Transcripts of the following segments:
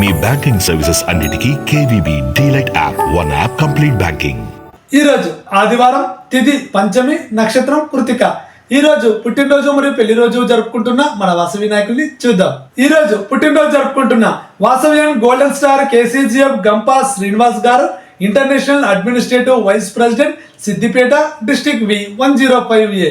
మీ banking services అన్నిటికీ KVB DLite app one app complete banking ఈ రోజు ఆదివారం తిథి పంచమి నక్షత్రం కృతిక. ఈ రోజు పుట్టినరోజు మరియు పెళ్ళి రోజు జరుపుకుంటున్న మన వాసవి నాయకుల్ని చూద్దాం. ఈ రోజు పుట్టినరోజు జరుపుకుంటున్న Vasavian golden star KCGF Gampa Srinivas garu international administrative vice president Siddipet district V one zero five A.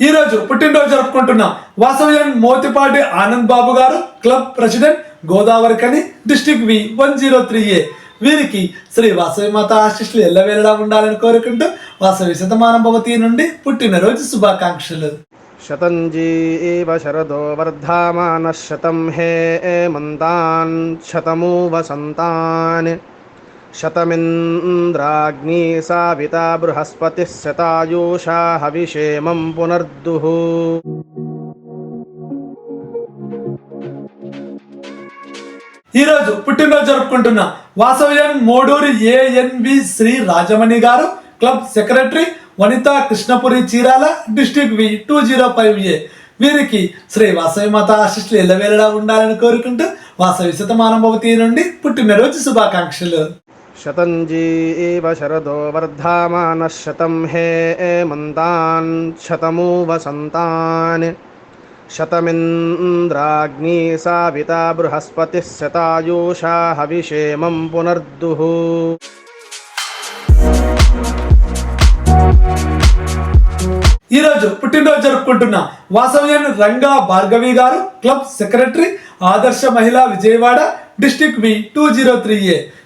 ఈ రోజు పుట్టినరోజు జరుపుకుంటున్నాం వాసవ్యన్ మోతిపాటి ఆనంద్ బాబు గారు క్లబ్ ప్రెసిడెంట్ గోదావరి కని district V one zero three A. వీరికి శ్రీ వాసవి మాత ఆశిష్లు ఎల్లవేళలా ఉండాలని కోరుకుంటూ వాసవి శతమానం భవతి నుండి పుట్టినరోజు శుభాకాంక్షలు. శతంజీ ఏవ శరదో వర్ధమాన శతం హే మంతాన్ శతము వసంతాన్ शतमिन्द्राग्नी साविता बृहस्पतिः शतायुषा हविषेमं पुनर्दुः ఈ రోజు పుట్టినరోజు జరుపుకుంటున్న వాసవ్యన్ మోడూరి ఏఎన్వి శ్రీ రాజమణి గారు club secretary Vanitha Krishnapuri Chirala district V two zero five A వీరికి శ్రీ వాసవి మాత ఆశిస్సులు ఎల్లవేళలా ఉండాలని కోరుకుంటూ వాసవి శతమానం భవతి నుండి పుట్టినరోజు శుభాకాంక్షలు शतञ्जी एव शरदो वर्धामानः शतं हे एमन्तान् शतमु वसन्तान् शतमिन्द्राग्नी साविता बृहस्पतिः शतायुषा हविषेमं पुनर्दुः ఈ రోజు పుట్టినరోజు జరుపుకుంటున్న వాసవ్యన్ రంగా భార్గవి గారు club secretary Adarsha Mahila Vijayawada district V two zero three A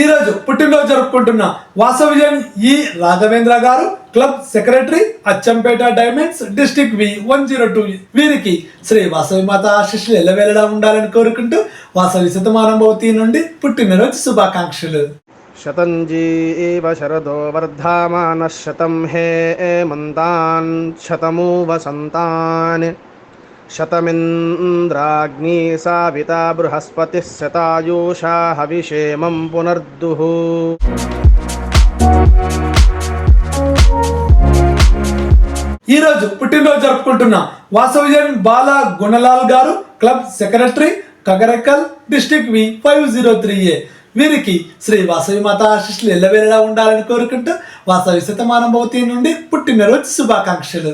ఈరోజు పుట్టినరోజు జరుపుకుంటున్న వాసవిజన్ ఈ Raghavendra garu club secretary Achampet diamonds district V one zero two. వీరికి శ్రీ వాసవి మాత ఆశీస్సులు ఎల్లవేళలా ఉండాలని కోరుకుంటూ వాసవి శతమానభవతి నుండి పుట్టినరోజు శుభాకాంక్షలు. శతంజీ శరదో వర్ధమాన శతం హే మంతాన్ శతమూ వసంతాన్ शतमिन्द्राग्नी साविता बृहस्पतिः शतायुषा हविषेमं पुनर्दुः ఈ రోజు పుట్టినరోజు జరుపుకుంటున్న వాసవ్యన్ బాల Gunalal garu club secretary కగరకల్ district V five zero three A వీరికి శ్రీ వాసవి మాత ఆశీస్సులు ఎల్లవేళలా ఉండాలని కోరుకుంటూ వాసవి శతమానం భవతి నుండి పుట్టినరోజు శుభాకాంక్షలు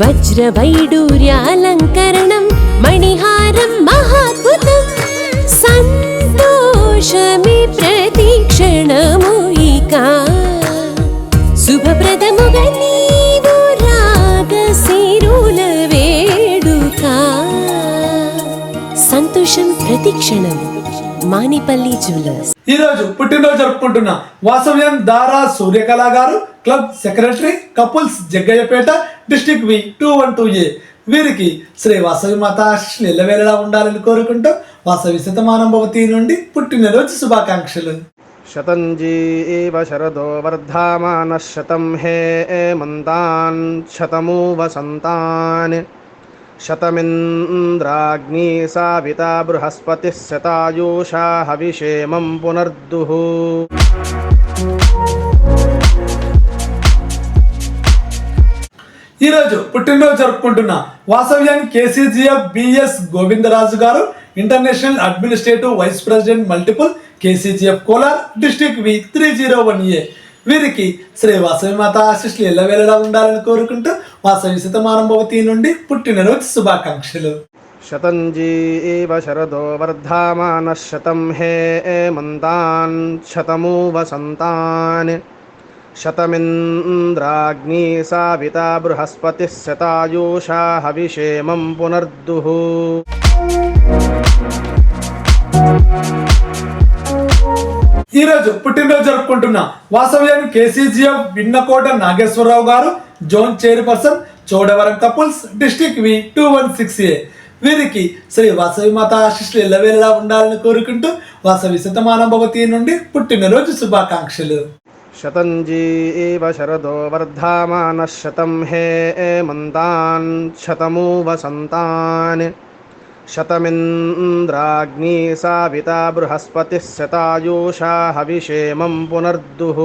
वज्रवैडूर्यालङ्करणं मणिहारं महाद्भुतं सन्तोषमे प्रतीक्षणमूयिका शुभप्रदमुगनी సంతోషం ప్రతిక్షణం పుట్టినరోజు జరుపుకుంటున్న వాసవ్యం Dara Suryakala garu club secretary couples Jaggayyapeta district V two one two A. వీరికి శ్రీ వాసవి మాత ఆశీస్సులు ఎల్లవేళలా ఉండాలని కోరుకుంటూ వాసవి శతమానం భవతి నుండి పుట్టినరోజు శుభాకాంక్షలు. శతంజీ శరదో వర్ధమాన శతం హే మంతాన్ శతమూ వసంతాన్ శతమింద్రాగ్ని సావితా బృహస్పతి శతాయూషా హవిషేమం పునర్దుః. ఈ రోజు పుట్టినరోజు జరుపుకుంటున్న వాసవ్యాన్ KCGF BS Govindaraju garu international administrative vice president multiple KCGF Kolar district V three zero one A. వీరికి శ్రీ వాసవి మాత ఎల్లవేళలా ఉండాలని కోరుకుంటూ వాసవి శతమానం భవతి నుండి పుట్టినరోజు శుభాకాంక్షలు. శతంజీవ శరదో వర్ధామాన శతం హే మంతాన్ శతమూ వసంతాన్ శతమింద్రాగ్నీ సావితా బృహస్పతి శతాయూషా హవిషేమం పునర్దుః. ఈ రోజు పుట్టినరోజు జరుపుకుంటున్న వాసవ్యం KCGF Vinnakota Nageswararao garu zone chairperson Chodavaram couples district V two one six A. వీరికి శ్రీ వాసవి మాత ఆశిష్లు ఎల్లవేళలా ఉండాలని కోరుకుంటూ వాసవి శతమానం భవతి నుండి పుట్టినరోజు శుభాకాంక్షలు. శతంజీవ శరదో వర్ధమానः శతం హే మంతాన్ శతమూ వసంతాన్ శతమింద్రాగ్నీ సావితా బృహస్పతిः శతాయూషా హవిషేమం పునర్దుః.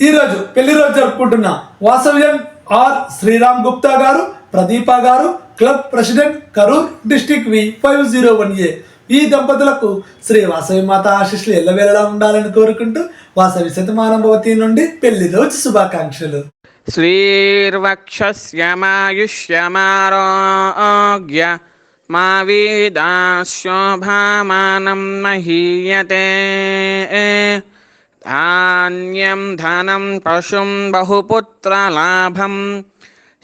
ఈ రోజు పెళ్ళి రోజు జరుపుకుంటున్న వాసవ్యం are Sriram Gupta garu Pradeepa garu club president Karur district V five zero one A. ఈ దంపతులకు శ్రీ వాసవి మాత ఆశీస్సులు వెళ్ళడం ఉండాలని కోరుకుంటూ వాసవి శతమానభవతి నుండి పెళ్ళి రోజు శుభాకాంక్షలు. శ్రీర్వక్షమాయుష్యమారోగ్య మా వీదాశోభామానం మహీయతే. ధాన్యం ధనం పశుం బహుపుత్రలాభం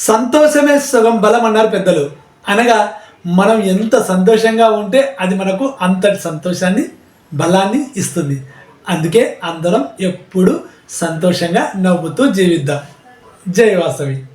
సంతోషమే సుఖం బలం అన్నారు పెద్దలు. అనగా మనం ఎంత సంతోషంగా ఉంటే అది మనకు అంతటి సంతోషాన్ని బలాన్ని ఇస్తుంది. అందుకే అందరం ఎప్పుడు సంతోషంగా నవ్వుతూ జీవిద్దాం. జై వాసవి.